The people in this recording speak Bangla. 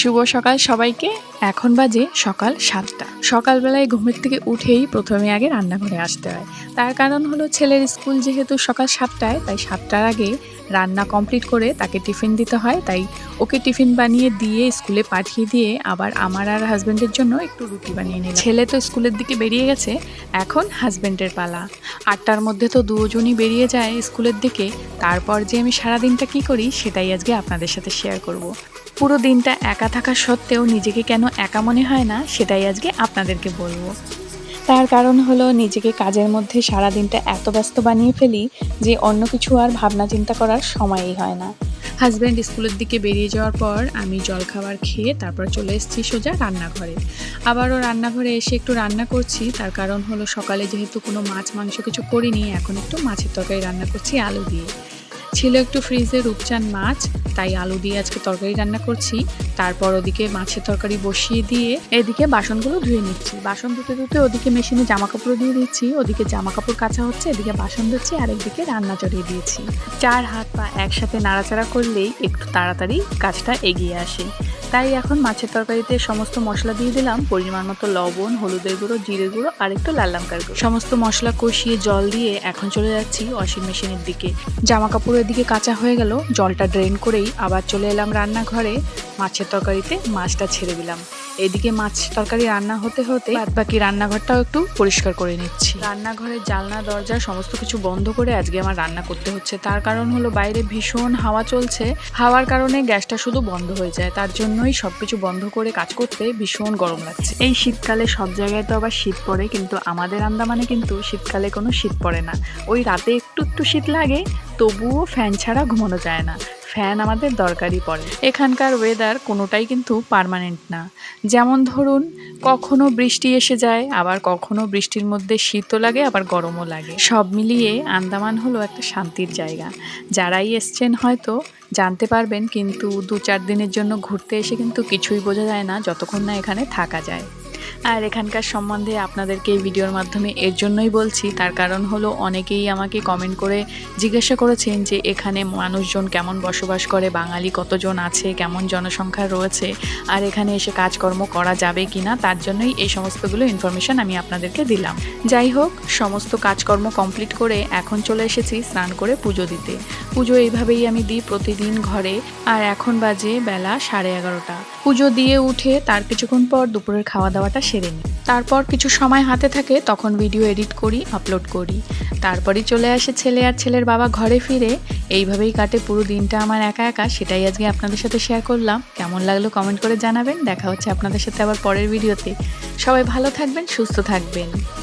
শুভ সকাল সবাইকে। এখন বাজে সকাল সাতটা। সকালবেলায় ঘুমের থেকে উঠেই প্রথমে আগে রান্নাঘরে আসতে হয়। তার কারণ হলো ছেলের স্কুল যেহেতু সকাল সাতটায়, তাই সাতটার আগে রান্না কমপ্লিট করে তাকে টিফিন দিতে হয়। তাই ওকে টিফিন বানিয়ে দিয়ে স্কুলে পাঠিয়ে দিয়ে আবার আমার আর হাজব্যান্ডের জন্য একটু রুটি বানিয়ে নিলাম। ছেলে তো স্কুলের দিকে বেরিয়ে গেছে, এখন হাজব্যান্ডের পালা। আটটার মধ্যে তো দুজনই বেরিয়ে যায় স্কুলের দিকে। তারপর যে আমি সারাদিনটা কি করি, সেটাই আজকে আপনাদের সাথে শেয়ার করব। পুরো দিনটা একা থাকা সত্ত্বেও নিজেকে কেন একা মনে হয় না, সেটাই আজকে আপনাদেরকে বলব। তার কারণ হলো নিজেকে কাজের মধ্যে সারা দিনটা এত ব্যস্ত বানিয়ে ফেলি যে অন্য কিছু আর ভাবনা চিন্তা করার সময়ই হয় না। হাজব্যান্ড স্কুলের দিকে বেরিয়ে যাওয়ার পর আমি জলখাবার খেয়ে তারপর চলে এসেছি সোজা রান্নাঘরে। আবারও রান্নাঘরে এসে একটু রান্না করছি, তার কারণ হলো সকালে যেহেতু কোনো মাছ, মাংস কিছু করিনি, এখন একটু মাছের তরকারি রান্না করছি, আলু দিয়ে। ছিল একটু ফ্রিজে রূপচান মাছ, তাই আলু দিয়ে আজকে তরকারি রান্না করছি। তারপর ওদিকে মাছের তরকারি বসিয়ে দিয়ে এদিকে বাসনগুলো ধুয়ে নিচ্ছি। বাসন ধুতে ধুতে ওদিকে মেশিনে জামা কাপড় দিয়ে দিচ্ছি। ওদিকে জামা কাপড় কাঁচা হচ্ছে, এদিকে বাসন ধুচ্ছি আর একদিকে রান্না চড়িয়ে দিয়েছি। চার হাত পা একসাথে নাড়াচাড়া করলেই একটু তাড়াতাড়ি কাজটা এগিয়ে আসে। তাই এখন মাছের তরকারিতে সমস্ত মশলা দিয়ে দিলাম। পরিমাণ মতো লবণ, হলুদের গুঁড়ো, জিরে গুঁড়ো আর একটু লাল লঙ্কার গুঁড়ো। সমস্ত মশলা কষিয়ে জল দিয়ে এখন চলে যাচ্ছি ওয়াশিং মেশিনের দিকে। জামা কাপড়ের দিকে কাঁচা হয়ে গেল, জলটা ড্রেন করেই আবার চলে এলাম রান্নাঘরে। মাছের তরকারিতে মাছটা ছেড়ে দিলাম। এদিকে মাছ তরকারি রান্না হতে হতে বাদ বাকি রান্নাঘরটাও একটু পরিষ্কার করে নিচ্ছি। রান্নাঘরের জালনা দরজা সমস্ত কিছু বন্ধ করে আজকে আমার রান্না করতে হচ্ছে। তার কারণ হলো বাইরে ভীষণ হাওয়া চলছে। হাওয়ার কারণে গ্যাসটা শুধু বন্ধ হয়ে যায়। তার জন্যই সবকিছু বন্ধ করে কাজ করতে ভীষণ গরম লাগছে। এই শীতকালে সব জায়গায় তো আবার শীত পড়ে, কিন্তু আমাদের আন্দামানে কিন্তু শীতকালে কোনো শীত পড়ে না। ওই রাতে একটু একটু শীত লাগে, তবুও ফ্যান ছাড়া ঘুমানো যায় না। ফ্যান আমাদের দরকারই পড়ে। এখানকার ওয়েদার কোনোটাই কিন্তু পার্মানেন্ট না। যেমন ধরুন, কখনো বৃষ্টি এসে যায়, আবার কখনো বৃষ্টির মধ্যে শীতও লাগে, আবার গরমও লাগে। সব মিলিয়ে আন্দামান হলো একটা শান্তির জায়গা। যারাই এসছেন হয়তো জানতে পারবেন, কিন্তু দু চার দিনের জন্য ঘুরতে এসে কিন্তু কিছুই বোঝা যায় না, যতক্ষণ না এখানে থাকা যায়। আর এখানকার সম্বন্ধে আপনাদেরকে এই ভিডিওর মাধ্যমে এর জন্যই বলছি, তার কারণ হলো অনেকেই আমাকে কমেন্ট করে জিজ্ঞাসা করেছেন যে এখানে মানুষজন কেমন বসবাস করে, বাঙালি কতজন আছে, কেমন জনসংখ্যা রয়েছে, আর এখানে এসে কাজকর্ম করা যাবে কি না তার জন্যই এই সমস্তগুলো ইনফরমেশন আমি আপনাদেরকে দিলাম। যাই হোক, সমস্ত কাজকর্ম কমপ্লিট করে এখন চলে এসেছি স্নান করে পুজো দিতে। পুজো এইভাবেই আমি দিই প্রতিদিন ঘরে, আর এখন বাজে বেলা সাড়ে এগারোটা। পুজো দিয়ে উঠে তার কিছুক্ষণ পর দুপুরের খাওয়া দাওয়াটা সেরে নিই। তারপর কিছু সময় হাতে থাকে, তখন ভিডিও এডিট করি আপলোড করি। তারপরই চলে আসে ছেলে আর ছেলের বাবা ঘরে ফিরে। এইভাবেই কাটে পুরো দিনটা আমার একা একা। সেটাই আজকে আপনাদের সাথে শেয়ার করলাম। কেমন লাগল কমেন্ট করে জানাবেন। দেখা হচ্ছে আপনাদের সাথে আবার পরের ভিডিওতে সবাই ভালো থাকবেন, সুস্থ থাকবেন।